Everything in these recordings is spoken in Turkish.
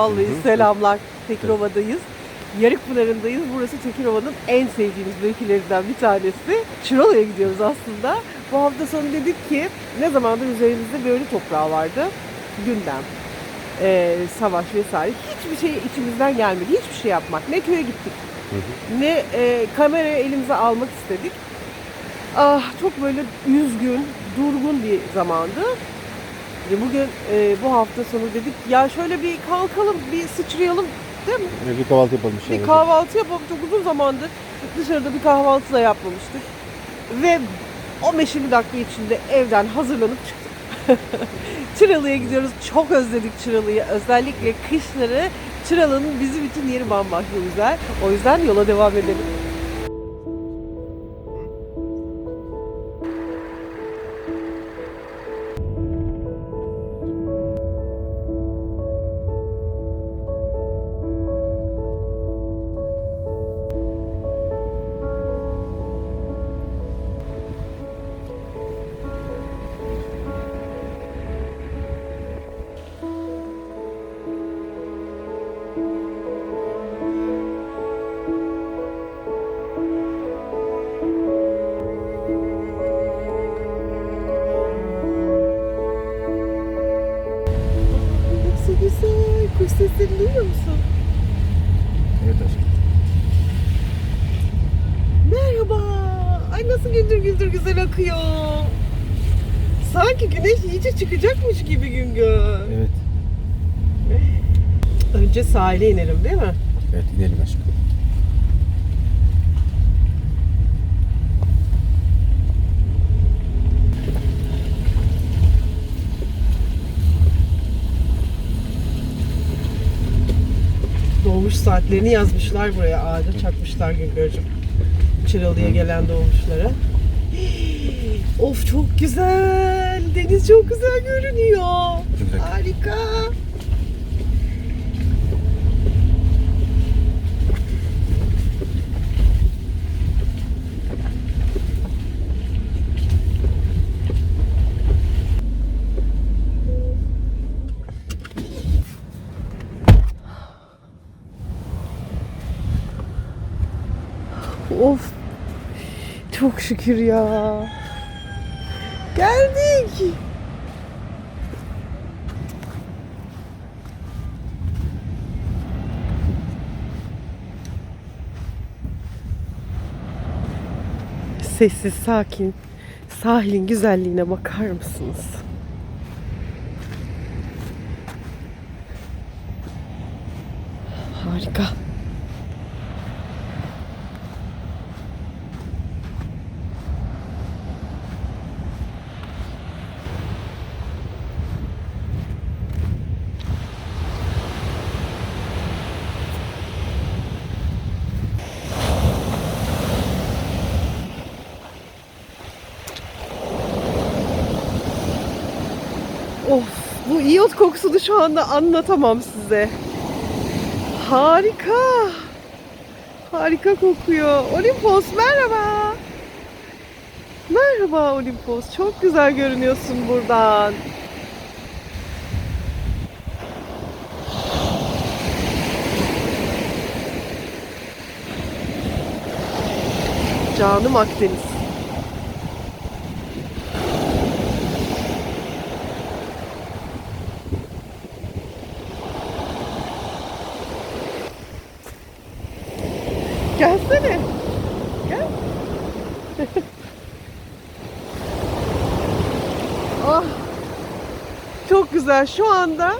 Vallahi selamlar. Tekirova'dayız. Yarıkpınar'ındayız. Burası Tekirova'nın en sevdiğimiz mevkilerinden bir tanesi. Çıralı'ya gidiyoruz aslında. Bu hafta sonu dedik ki ne zamandır üzerimizde böyle toprağı vardı. Gündem, eee, savaş vesaire. Hiçbir şey içimizden gelmedi. Hiçbir şey yapmak. Ne köye gittik, ne eee kamerayı elimize almak istedik. Ah çok böyle üzgün, durgun bir zamandı. Ve bugün eee, bu hafta sonu dedik ya şöyle bir kalkalım, bir sıçrayalım değil mi? Bir kahvaltı yapalım Bir inşallah. kahvaltı yapalım. Çok uzun zamandır dışarıda bir kahvaltı da yapmamıştık. Ve 15-20 dakika içinde evden hazırlanıp çıktık. Çıralı'ya gidiyoruz. Çok özledik Çıralı'yı. Özellikle kışları Çıralı'nın bizim için yeri bambaşka güzel. O yüzden yola devam edelim. Kuş seslerini duyuyor musun? Evet aşkım. Merhaba. Ay nasıl güldür güldür güzel akıyor. Sanki güneş iyice çıkacakmış gibi Güngör. Evet. Önce sahile inelim değil mi? Evet gidelim aşkım. Doğmuş saatlerini yazmışlar buraya. Ağaca çakmışlar Güngör'cüm. Çıralı'ya gelen doğmuşlara. Of çok güzel. Deniz çok güzel görünüyor. Harika. Of. Çok şükür ya. Geldik. Sessiz, sakin. Sahilin güzelliğine bakar mısınız? Harika. Of, bu iyot kokusunu şu anda anlatamam size. Harika. Harika kokuyor. Olimpos merhaba. Merhaba Olimpos. Çok güzel görünüyorsun buradan. Canım Akdeniz. Gelsene. Gel. ah. Çok güzel. Şu anda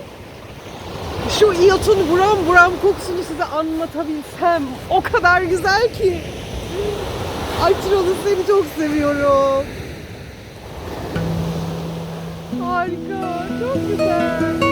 şu iyotun buram buram kokusunu size anlatabilsem o kadar güzel ki. Ay Çıralı seni çok seviyorum. Harika. Çok güzel.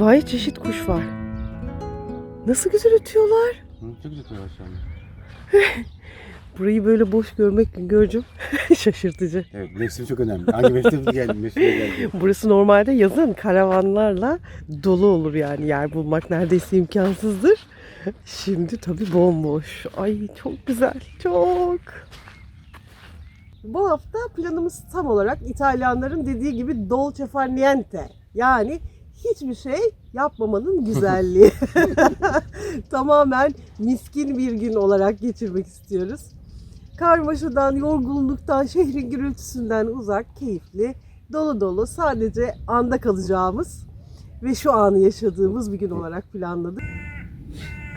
Envai çeşit kuş var. Nasıl güzel ötüyorlar. Çok güzel koyuyor şu anda. Burayı böyle boş görmek görcüm şaşırtıcı. Evet mevsim çok önemli. Hangi mevsim geldi? Mevsim geldi. Burası normalde yazın karavanlarla dolu olur yani yer bulmak neredeyse imkansızdır. Şimdi tabii bomboş. Ay çok güzel, çok. Bu hafta planımız tam olarak İtalyanların dediği gibi dolce far niente. Yani hiçbir şey yapmamanın güzelliği. Tamamen miskin bir gün olarak geçirmek istiyoruz. Karmaşadan, yorgunluktan, şehrin gürültüsünden uzak, keyifli, dolu dolu sadece anda kalacağımız ve şu anı yaşadığımız bir gün olarak planladık.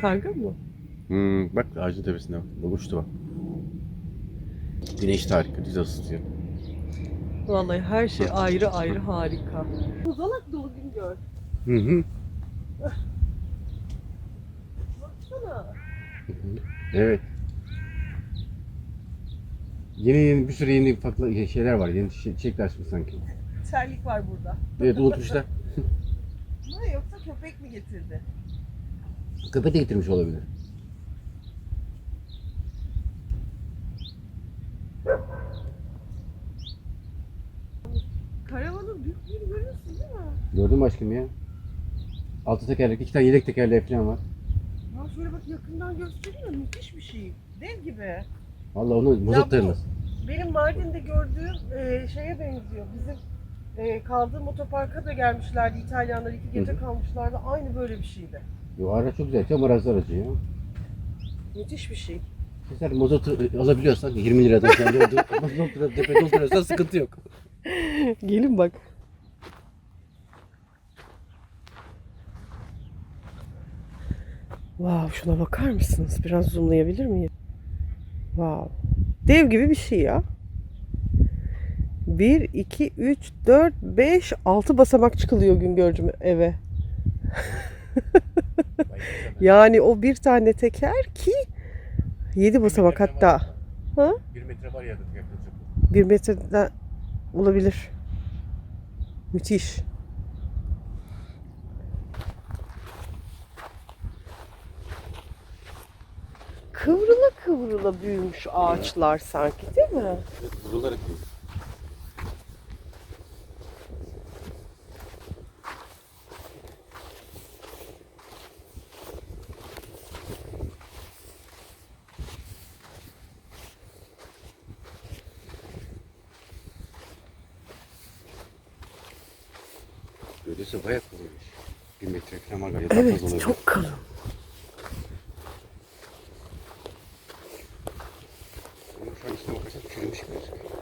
Karga mı? Hmm, bak ağacın tepesinde bak. Uçtu bak. Güneş harika. Güzel ısıtıyor. Vallahi her şey ayrı ayrı harika. Uzalak dolu gün gör. Hı hı. Baksana. Evet. Yeni yeni bir sürü yeni farklı şeyler var. Yeni çi- çiçekler açmış sanki. Terlik var burada. Evet unutmuşlar. Ne yoksa köpek mi getirdi? Köpek de getirmiş olabilir. Karavanın büyüklüğünü görüyorsun değil mi? Gördün mü aşkım ya? Altı tekerlek, iki tane yedek tekerleği falan var. Ya şöyle bak yakından göstereyim mi? Müthiş bir şey. Dev gibi. Vallahi onu bu- dayanmaz. Benim Mardin'de gördüğüm e, şeye benziyor. Bizim e, kaldığım otoparka da gelmişlerdi İtalyanlar. iki gece Hı kalmışlardı. Aynı böyle bir şeydi. Yo araç çok güzel. Tam arazi aracı ya. Müthiş bir şey. Sen mozotu e, alabiliyorsan 20 liradan kendi oldu. Mazot lira tepede oturuyorsan sıkıntı yok. Gelin bak. Wow, şuna bakar mısınız? Biraz zoomlayabilir miyim? Wow. Dev gibi bir şey ya. 1, 2, 3, 4, 5, 6 basamak çıkılıyor Güngörcüm eve. Yani o bir tane teker ki 7 basamak hatta. Ha? Bir metre var ya yaklaşık. Bir metreden olabilir. Müthiş. Kıvrıla kıvrıla büyümüş ağaçlar sanki değil mi? Evet, buralar. Öyleyse bayağı kalınmış. Bir metre falan var galiba. Daha fazla Evet olabilir. çok kalın. Üstüne bakarsan çürümüş gözüküyor.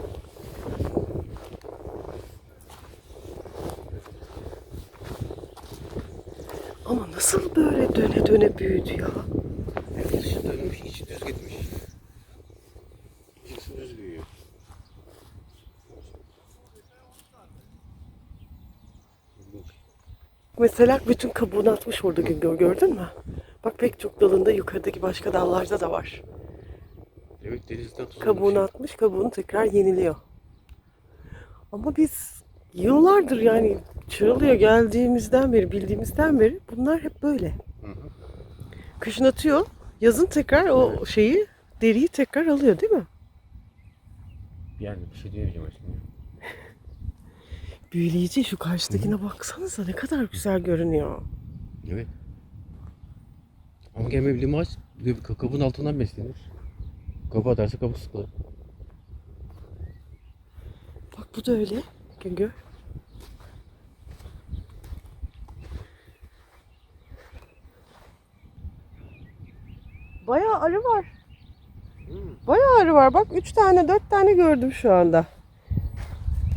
Ama nasıl böyle döne döne büyüdü ya? Evet, dışı dönmüş, içi düz gitmiş. İçi düz büyüyor. Mesela bütün kabuğunu atmış orada Güngör gördün mü? Bak pek çok dalında yukarıdaki başka dallarda da var. Denizden. Kabuğunu atmış, kabuğunu tekrar yeniliyor. Ama biz yıllardır yani Çıralı'ya geldiğimizden beri, bildiğimizden beri bunlar hep böyle. Hı hı. Kışın atıyor, yazın tekrar o şeyi, deriyi tekrar alıyor değil mi? Yani bir şey diyemeyeceğim aslında. Büyüleyici şu karşıdakine baksanıza ne kadar güzel görünüyor. Evet. Ama bir ka- kabuğun altından beslenir. Kabuğu atarsa kabuk sıkılır. Bak bu da öyle. Güngör. Bayağı arı var. Bayağı arı var. Bak 3 tane 4 tane gördüm şu anda.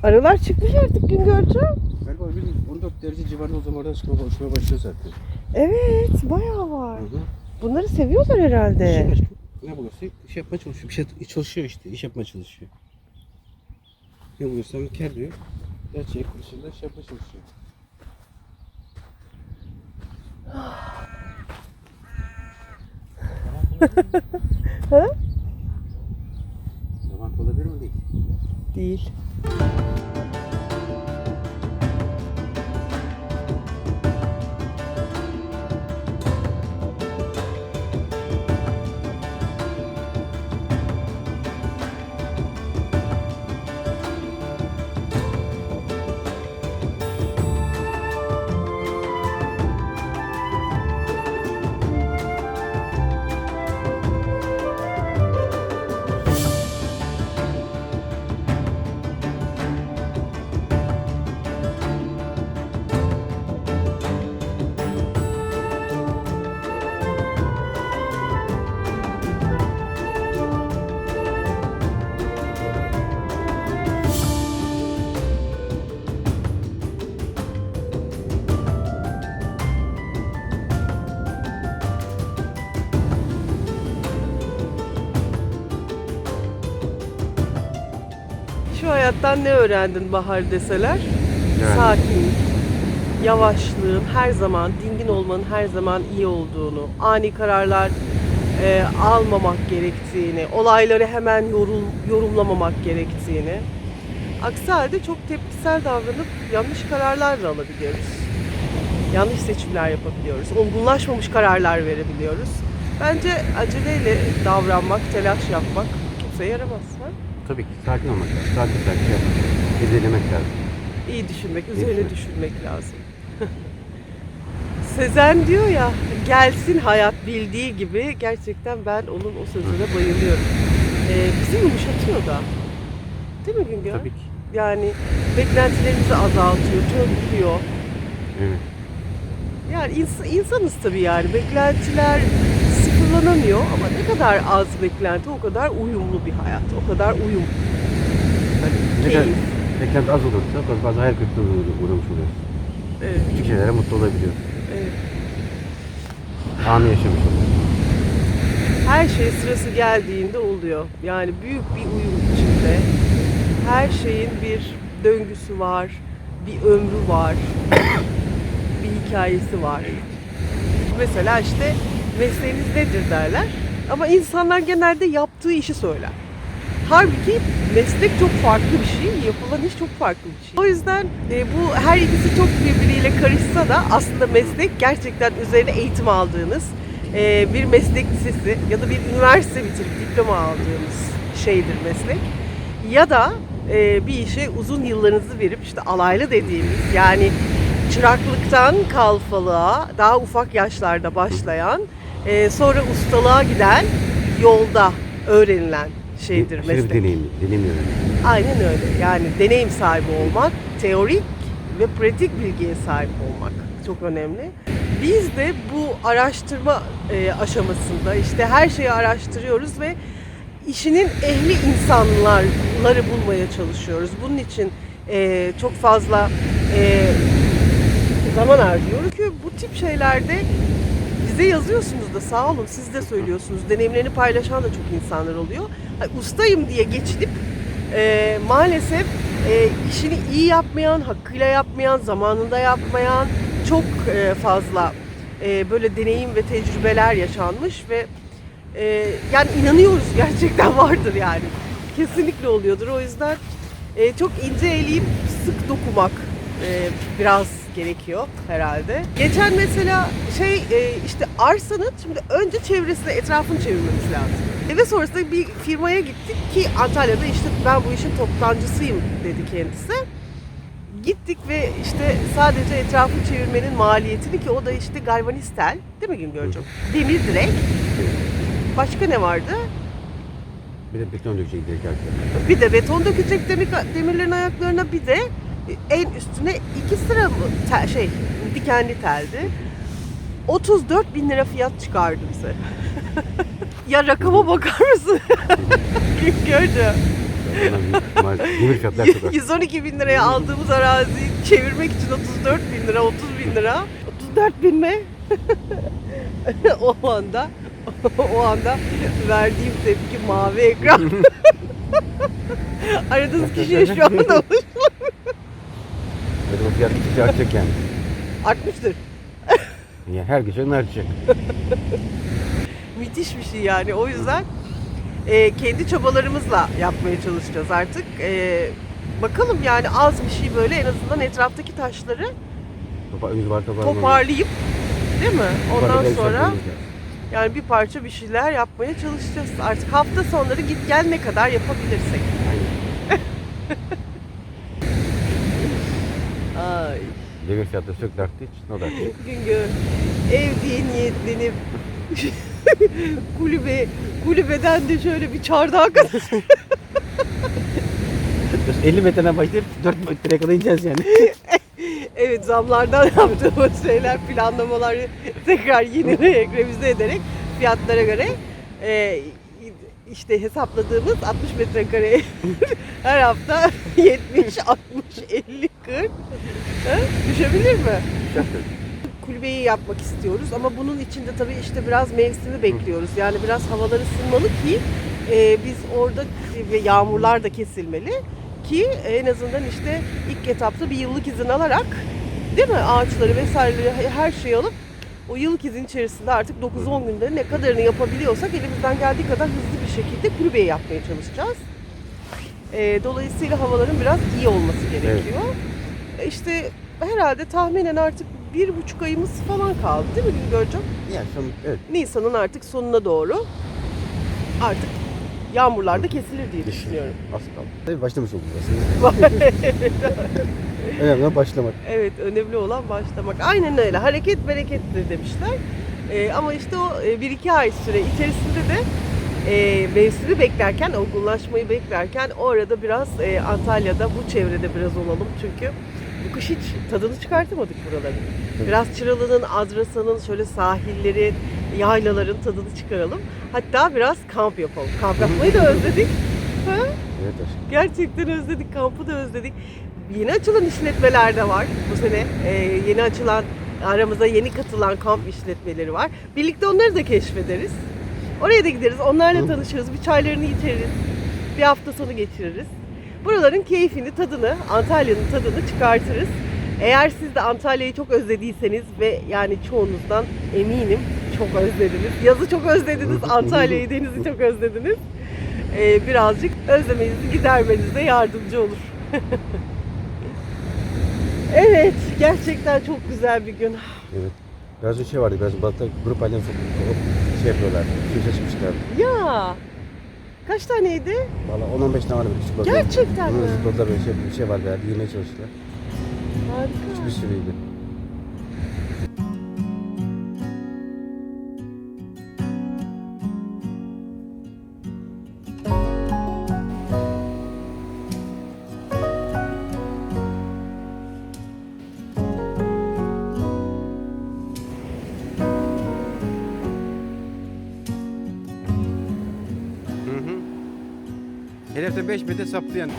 Arılar çıkmış artık Güngörcüğüm. Galiba bir 14 derece civarında o zaman oradan çıkma, uçmaya başlıyor zaten. Evet bayağı var. Hı hı. Bunları seviyorlar herhalde. aşkım, ne bulursa iş yapmaya çalışıyor. Bir şey çalışıyor işte. iş yapmaya çalışıyor. Ne bulursam ker diyor. Gerçek dışında iş yapmaya çalışıyor. Ha? Lavanta olabilir mi değil? Değil. Hayattan ne öğrendin Bahar deseler? Yani. Sakin, yavaşlığın her zaman, dingin olmanın her zaman iyi olduğunu, ani kararlar e, almamak gerektiğini, olayları hemen yorum, yorumlamamak gerektiğini. Aksi halde çok tepkisel davranıp yanlış kararlar da alabiliyoruz. Yanlış seçimler yapabiliyoruz. Olgunlaşmamış kararlar verebiliyoruz. Bence aceleyle davranmak, telaş yapmak kimseye yaramaz. Ha? Tabii ki sakin olmak lazım. Sakin sakin yapmak. İzlemek lazım. İyi düşünmek, üzerine düşünmek. düşünmek lazım. Sezen diyor ya, gelsin hayat bildiği gibi gerçekten ben onun o sözüne bayılıyorum. Ee, bizi yumuşatıyor da. Değil mi Güngör? Tabii ki. Yani beklentilerimizi azaltıyor, törpülüyor. Evet. Yani ins- insanız tabii yani. Beklentiler sıfırlanamıyor ama ne kadar az beklenti o kadar uyumlu bir hayat. O kadar uyum. Ne kadar Keyif. beklenti az olursa bazı, bazı hayal kırıklığına uğra- uğramış oluyoruz. Evet, Küçük şeylere mutlu olabiliyoruz. evet. Anı yaşamış oluyoruz. Her şey sırası geldiğinde oluyor. Yani büyük bir uyum içinde. Her şeyin bir döngüsü var, bir ömrü var, bir hikayesi var. Mesela işte mesleğiniz nedir derler. Ama insanlar genelde yaptığı işi söyler. Halbuki meslek çok farklı bir şey, yapılan iş çok farklı bir şey. O yüzden e, bu her ikisi çok birbiriyle karışsa da aslında meslek gerçekten üzerine eğitim aldığınız e, bir meslek lisesi ya da bir üniversite bitirip diploma aldığınız şeydir meslek. Ya da e, bir işe uzun yıllarınızı verip işte alaylı dediğimiz yani çıraklıktan kalfalığa daha ufak yaşlarda başlayan e, sonra ustalığa giden yolda öğrenilen şeydir Bir- bir meslek. deneyim, deneyim öğrenimi. Aynen öyle. Yani deneyim sahibi olmak, teorik ve pratik bilgiye sahip olmak çok önemli. Biz de bu araştırma e, aşamasında işte her şeyi araştırıyoruz ve işinin ehli insanları bulmaya çalışıyoruz. Bunun için e, çok fazla e, zaman harcıyoruz ki bu tip şeylerde bize yazıyorsunuz da sağ olun siz de söylüyorsunuz. Deneyimlerini paylaşan da çok insanlar oluyor. Ay, Ustayım diye geçinip e, maalesef e, işini iyi yapmayan, hakkıyla yapmayan, zamanında yapmayan çok e, fazla e, böyle deneyim ve tecrübeler yaşanmış ve e, yani inanıyoruz gerçekten vardır yani. Kesinlikle oluyordur. O yüzden e, çok ince eleyip sık dokumak e, biraz gerekiyor herhalde. Geçen mesela şey e, işte arsanın şimdi önce çevresine etrafını çevirmemiz lazım. E, ve sonrasında bir firmaya gittik ki Antalya'da işte ben bu işin toptancısıyım dedi kendisi. Gittik ve işte sadece etrafını çevirmenin maliyetini ki o da işte galvanistel değil mi Güngör'cüğüm? Demir direk. Başka ne vardı? Bir de beton dökecek direkt arkadaşlar. Bir de beton dökecek demir, demirlerin ayaklarına bir de en üstüne iki sıra mı tel- şey dikenli teldi. 34 bin lira fiyat çıkardı bize. ya rakama bakar mısın? Bunlar büyük- Demir fiyatlar arttı. 112 bin liraya aldığımız araziyi çevirmek için 34 bin lira, 30 bin lira. 34 bin mi? o anda o anda verdiğim tepki mavi ekran. Aradığınız kişiye şu anda Evet, o fiyat gittikçe artacak yani. artmıştır. yani her geçen artacak. Müthiş bir şey yani. O yüzden e, kendi çabalarımızla yapmaya çalışacağız artık. E, bakalım yani az bir şey böyle en azından etraftaki taşları Topa, önce var toparlamamız. toparlayıp değil mi? Ondan sonra yani bir parça bir şeyler yapmaya çalışacağız. Artık hafta sonları git gel ne kadar yapabilirsek. Ay Demir fiyatları sürekli arttığı için o da artacak. Güngör ev diye niyetlenip kulübe kulübeden de şöyle bir çardağa kadar 50 metreden başlayıp 4 metreye kadar ineceğiz yani. evet zamlardan yaptığımız şeyler planlamaları tekrar yenileyerek revize ederek fiyatlara göre e, işte hesapladığımız 60 metrekare her hafta 70, 60, 50, 40 ha? düşebilir mi? kulübeyi yapmak istiyoruz ama bunun için de tabii işte biraz mevsimi bekliyoruz. Yani biraz havalar ısınmalı ki e, biz orada ve yağmurlar da kesilmeli. ki en azından işte ilk etapta bir yıllık izin alarak değil mi ağaçları vesaireleri her şeyi alıp o yıllık izin içerisinde artık 9-10 günde ne kadarını yapabiliyorsak elimizden geldiği kadar hızlı bir şekilde kulübeyi yapmaya çalışacağız. Ee, dolayısıyla havaların biraz iyi olması gerekiyor. E İşte herhalde tahminen artık bir buçuk ayımız falan kaldı değil mi Güngör'cüm? Yani evet. Nisan'ın artık sonuna doğru artık yağmurlar da kesilir diye düşünüyorum. Az kaldı. Tabii başlamış olduk aslında. Önemli olan başlamak. evet önemli olan başlamak. Aynen öyle. Hareket berekettir demişler. Ee, ama işte o e, bir iki ay süre içerisinde de e, mevsimi beklerken, olgunlaşmayı beklerken o arada biraz e, Antalya'da bu çevrede biraz olalım. Çünkü bu kış hiç tadını çıkartamadık buraların. Biraz Çıralı'nın, Adrasa'nın şöyle sahillerin, yaylaların tadını çıkaralım. Hatta biraz kamp yapalım. Kamp yapmayı da özledik. Ha? Evet aşkım. Gerçekten özledik, kampı da özledik. Yeni açılan işletmeler de var bu sene. Ee, yeni açılan, aramıza yeni katılan kamp işletmeleri var. Birlikte onları da keşfederiz. Oraya da gideriz, onlarla tanışırız, bir çaylarını içeriz. Bir hafta sonu geçiririz. Buraların keyfini, tadını, Antalya'nın tadını çıkartırız. Eğer siz de Antalya'yı çok özlediyseniz ve yani çoğunuzdan eminim çok özlediniz. Yazı çok özlediniz, Antalya'yı, denizi çok özlediniz. Ee, birazcık özlemenizi gidermenize yardımcı olur. evet, gerçekten çok güzel bir gün. Evet. Biraz önce şey vardı, biraz balıklar grup halinde şey yapıyorlar. Suya çıkmışlar. Ya, kaç taneydi? Valla 10-15 tane var böyle küçük balıklar. Gerçekten mi? Küçük balıklar böyle şey, bir şey var böyle yemeye çalıştılar. Harika. Bir sürüydü. Hedefte 5 metre saplayan.